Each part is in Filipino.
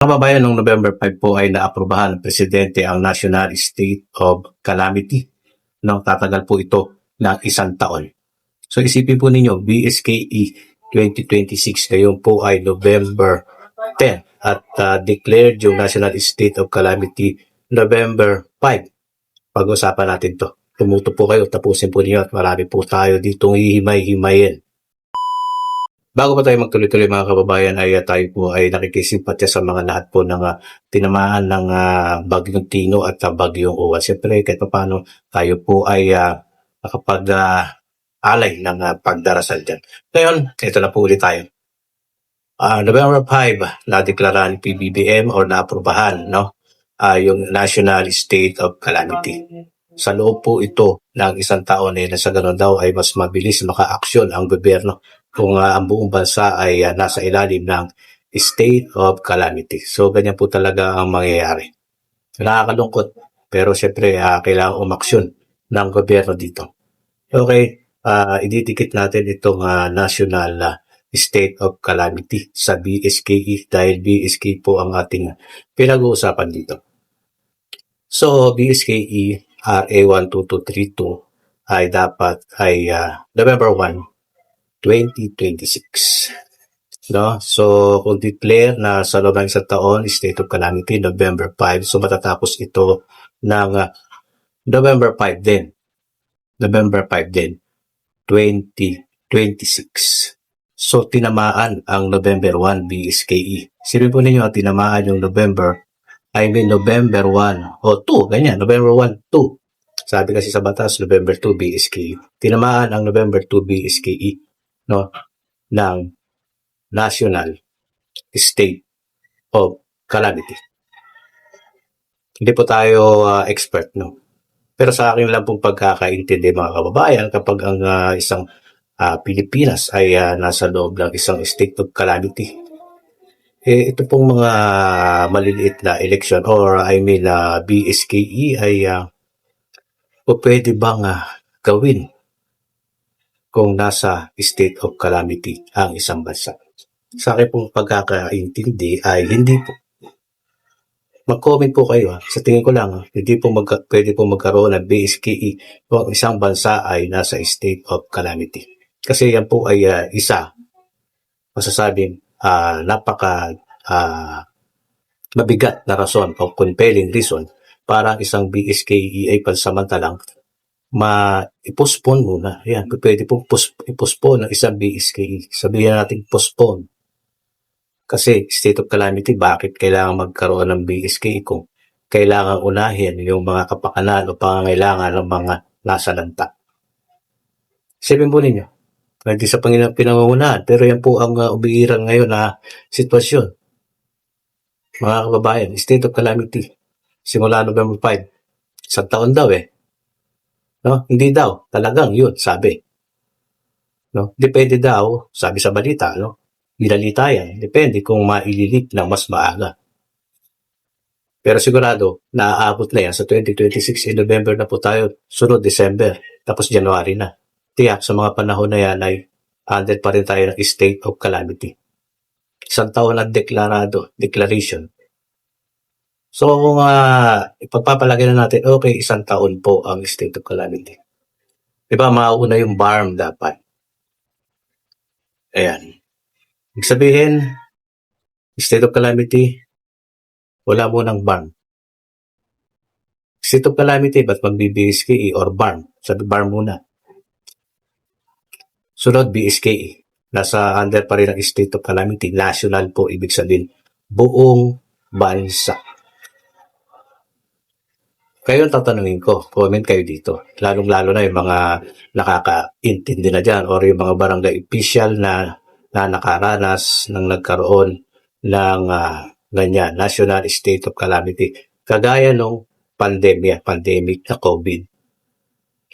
Mga kababayan, noong November 5 po ay naaprubahan ng Presidente ang National State of Calamity. No, tatagal po ito ng isang taon. So isipin po ninyo, BSKE 2026 ngayon po ay November 10 at ah, declared yung National State of Calamity November 5. Pag-usapan natin to. Tumuto po kayo, tapusin po ninyo at marami po tayo ditong hihimay-himayin. Bago pa tayo magtuloy-tuloy mga kababayan ay uh, tayo po ay nakikisimpatya sa mga lahat po ng uh, tinamaan ng uh, bagyong Tino at uh, bagyong Uwan. Siyempre kahit paano tayo po ay uh, nakapag uh, alay ng uh, pagdarasal dyan. Ngayon, ito na po ulit tayo. Uh, November 5, na-deklara ni PBBM or na-aprobahan no? uh, yung National State of Calamity. Sa loob po ito ng isang taon eh, na sa ganun daw ay mas mabilis maka-aksyon ang gobyerno kung uh, ang buong bansa ay uh, nasa ilalim ng state of calamity. So, ganyan po talaga ang mangyayari. Nakakalungkot, pero siyempre uh, kailangan umaksyon ng gobyerno dito. Okay, uh, ididikit natin itong uh, national uh, state of calamity sa BSKE dahil BSKE po ang ating pinag-uusapan dito. So, BSKE RA 12232 ay dapat ay uh, November 1, 2026. No? So, kung declare na sa loob ng isang taon, state of calamity, November 5. So, matatapos ito ng uh, November 5 din. November 5 din. 2026. So, tinamaan ang November 1 BSKE. Sino po ninyo, tinamaan yung November, I mean November 1 o 2, ganyan, November 1, 2. Sabi kasi sa batas, November 2 BSKE. Tinamaan ang November 2 BSKE no ng national state of calamity. Hindi po tayo uh, expert no. Pero sa akin lang pong pagkakaintindi mga kababayan kapag ang uh, isang uh, Pilipinas ay uh, nasa loob ng isang state of calamity. Eh, ito pong mga maliliit na election or I mean uh, BSKE ay uh, po pwede bang uh, gawin kung nasa state of calamity ang isang bansa. Sa akin pong pagkakaintindi ay hindi po. Mag-comment po kayo. Ha. Sa tingin ko lang, ha, hindi po mag, pwede po magkaroon ng BSKE kung ang isang bansa ay nasa state of calamity. Kasi yan po ay uh, isa, masasabing uh, napaka uh, mabigat na rason o compelling reason para ang isang BSKE ay pansamantalang ma-postpone muna. Yan, pwede pong i-postpone ng isang BSKE. Sabihin natin postpone. Kasi state of calamity, bakit kailangan magkaroon ng BSKE kung kailangan unahin yung mga kapakanan o pangangailangan ng mga nasa lanta. Sabihin po ninyo, hindi sa Panginoon pinangungunahan, pero yan po ang uh, umiiran ngayon na sitwasyon. Mga kababayan, state of calamity. Simula November 5. Isang taon daw eh. No? Hindi daw. Talagang yun, sabi. No? Depende daw, sabi sa balita, no? Binalita yan. Depende kung maililit ng mas maaga. Pero sigurado, naaabot na yan sa 2026 in November na po tayo, sunod December, tapos January na. Tiyak sa mga panahon na yan ay under pa rin tayo ng state of calamity. Isang taon na deklarado, declaration. So kung uh, ipagpapalagay na natin, okay, isang taon po ang state of calamity. Di ba, mauna yung BARM dapat. Ayan. Ibig sabihin, state of calamity, wala mo ng BARM. State of calamity, ba't mag-BSKE or BARM? Sabi BARM muna. Sunod, BSKE. Nasa under pa rin ang state of calamity. National po, ibig sabihin, buong bansa. Kayo ang tatanungin ko, comment kayo dito. Lalong-lalo na yung mga nakakaintindi na dyan or yung mga barangay official na, na nakaranas ng nagkaroon ng uh, ganyan, national state of calamity. Kagaya nung pandemya, pandemic na COVID.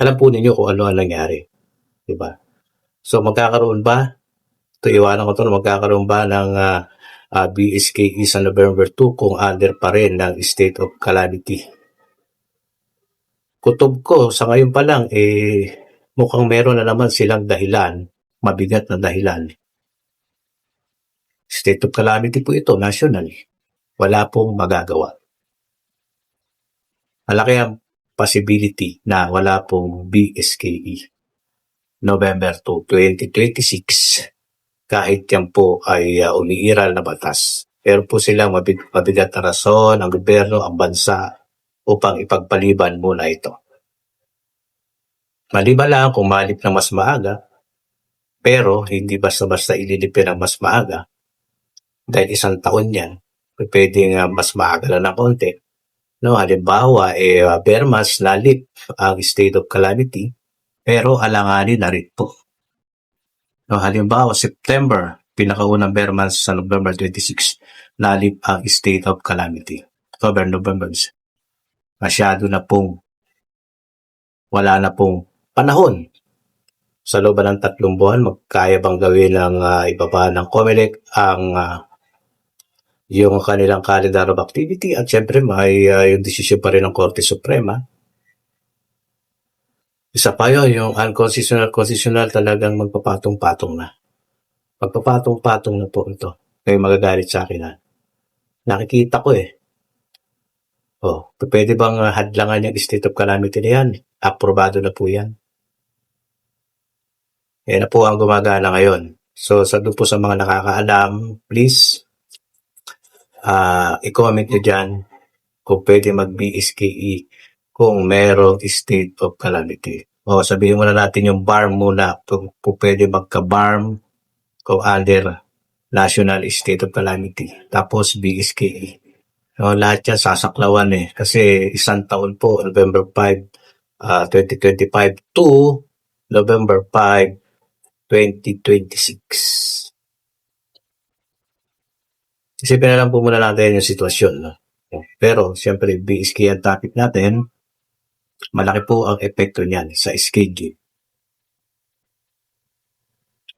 Alam po ninyo kung ano ang nangyari. Diba? So magkakaroon ba? Ito iwanan ko to magkakaroon ba ng uh, uh, BSKE sa November 2 kung under pa rin ng state of calamity? Kutob ko sa ngayon pa lang, eh, mukhang meron na naman silang dahilan, mabigat na dahilan. State of calamity po ito, national. wala pong magagawa. Malaki ang possibility na wala pong BSKE November 2, 2026 kahit yan po ay uh, umiiral na batas. Pero po silang mabig, mabigat na rason ang gobyerno, ang bansa upang ipagpaliban muna ito. Maliban lang kung malip na mas maaga, pero hindi basta-basta ililipin ng mas maaga dahil isang taon yan, pwedeng uh, mas maaga lang ng konti. No, halimbawa, eh, uh, Bermas lalip ang state of calamity, pero alanganin na rin po. No, halimbawa, September, pinakaunang Bermas sa November 26, lalip ang state of calamity. October, November, masyado na pong wala na pong panahon sa loob ng tatlong buwan, magkaya bang gawin ng uh, ibaba ng COMELEC ang uh, yung kanilang calendar of activity at syempre may uh, yung desisyon pa rin ng Korte Suprema. Isa pa yun, yung unconstitutional, constitutional talagang magpapatong-patong na. Magpapatong-patong na po ito. Kayo magagalit sa akin ha. Nakikita ko eh. Oh, pwede bang uh, hadlangan yung state of calamity na yan? Aprobado na po yan. Yan na po ang gumagana ngayon. So, sa doon po sa mga nakakaalam, please, uh, i-comment nyo dyan kung pwede mag-BSKE kung merong state of calamity. O sabihin muna natin yung BARM muna kung, kung pwede magka-BARM kung under national state of calamity. Tapos BSKE. So, lahat yan sasaklawan eh. Kasi isang taon po, November 5, uh, 2025 to November 5, 2026. Isipin na lang po muna natin yung sitwasyon. No? Pero, siyempre, BSK ang topic natin, malaki po ang epekto niyan sa schedule.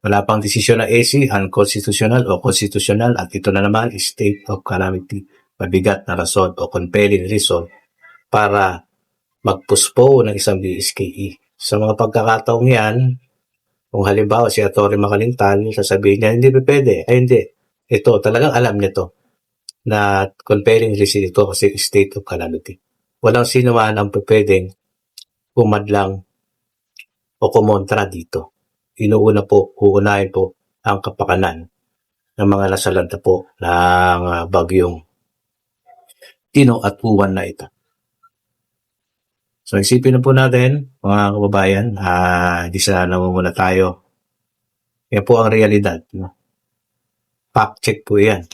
Wala pang desisyon ng AC, unconstitutional o constitutional at ito na naman state of calamity, mabigat na rason o compelling reason para magpuspo ng isang BSKE. Sa mga pagkakataong yan, kung halimbawa si Atty. Makalintal, sasabihin niya, hindi pwede. Ay hindi. Ito, talagang alam nito na compelling reason ito kasi state of calamity. Walang sino man ang pwedeng pumadlang o kumontra dito. Inuuna po, uunahin po ang kapakanan ng mga nasalanta po ng uh, bagyong Tino at Uwan na ito. So isipin na po natin, mga kababayan, uh, hindi sa namumuna tayo. Yan po ang realidad. No? Fact check po yan.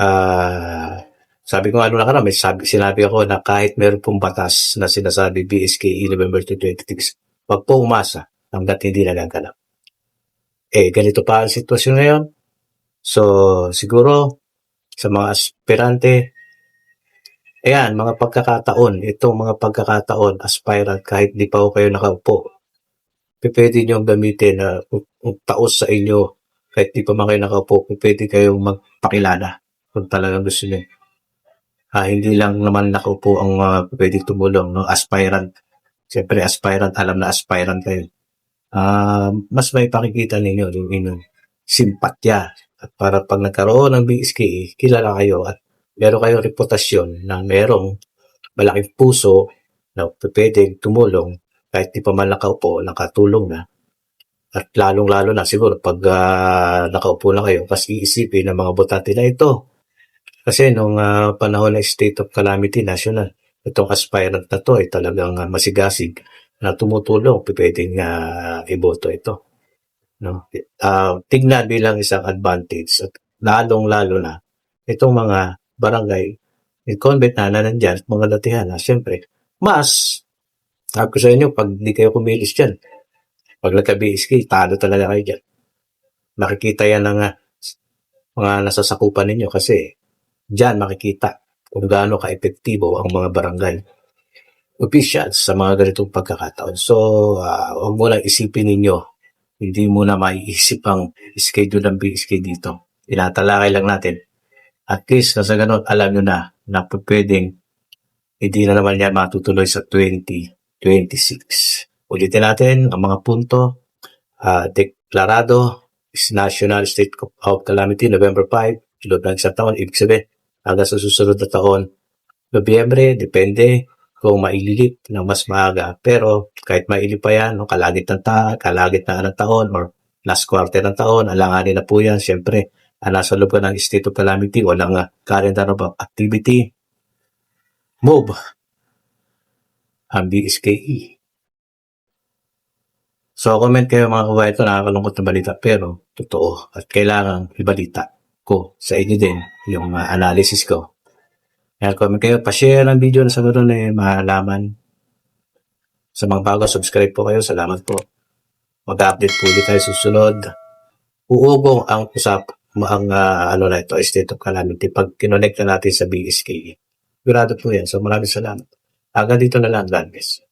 Uh, sabi ko ano na ka may sabi, sinabi ako na kahit meron pong batas na sinasabi BSKE November 2026, wag po umasa hanggat hindi nagaganap. Eh, ganito pa ang sitwasyon ngayon. So, siguro, sa mga aspirante, ayan, mga pagkakataon, itong mga pagkakataon, aspirant, kahit di pa ako kayo nakaupo, pwede nyo gamitin na uh, taos sa inyo, kahit di pa man kayo nakaupo, pwede kayong magpakilala kung talagang gusto nyo. Ah, hindi lang naman nakaupo ang uh, pwede tumulong, no? aspirant. Siyempre, aspirant, alam na aspirant kayo uh, mas may pakikita ninyo yung inyong simpatya. At para pag nagkaroon ng BSKE, kilala kayo at meron kayong reputasyon na merong malaking puso na pwedeng tumulong kahit di pa man nakaupo, nakatulong na. At lalong-lalo na siguro pag uh, nakaupo na kayo, kasi iisipin ng mga botante na ito. Kasi nung uh, panahon ng state of calamity national, itong aspirant na to ay talagang uh, masigasig na tumutulong, pwedeng uh, iboto ito. No? Uh, tignan bilang isang advantage at lalong-lalo na itong mga barangay convent na na nandyan, mga latihan na, siyempre, mas, sabi ko sa inyo, pag di kayo kumilis dyan, pag nagka-BSK, talo talaga kayo dyan. Makikita yan ng uh, mga nasasakupan ninyo kasi dyan makikita kung gaano ka-epektibo ang mga barangay officials sa mga ganitong pagkakataon. So, uh, huwag mo lang isipin ninyo, hindi mo na maiisip ang schedule ng BSK dito. Tinatalakay lang natin. At least, na sa ganun, alam nyo na na pwedeng hindi na naman yan matutuloy sa 2026. Ulitin natin ang mga punto. Uh, deklarado is National State of Calamity November 5, loob ng isang taon, ibig sabihin, hanggang sa susunod na taon, Nobyembre, depende kung maililip ng mas maaga. Pero kahit mailip pa yan, no, kalagit ng ta kalagit ng taon or last quarter ng taon, alanganin na po yan. Siyempre, nasa loob ka ng state of calamity, walang uh, calendar of activity. Move ang BSKE. So, comment kayo mga kabayan ito, nakakalungkot na balita, pero totoo at kailangan ibalita ko sa inyo din yung uh, analysis ko. Kaya comment kayo, pa-share ang video na sa ganoon eh, malaman. Sa mga bago, subscribe po kayo. Salamat po. Mag-update po ulit tayo susunod. Uugong ang usap ang uh, ano na ito, state of calamity pag kinonect na natin sa BSK. Sigurado po yan. So maraming salamat. Hanggang dito na lang, bless.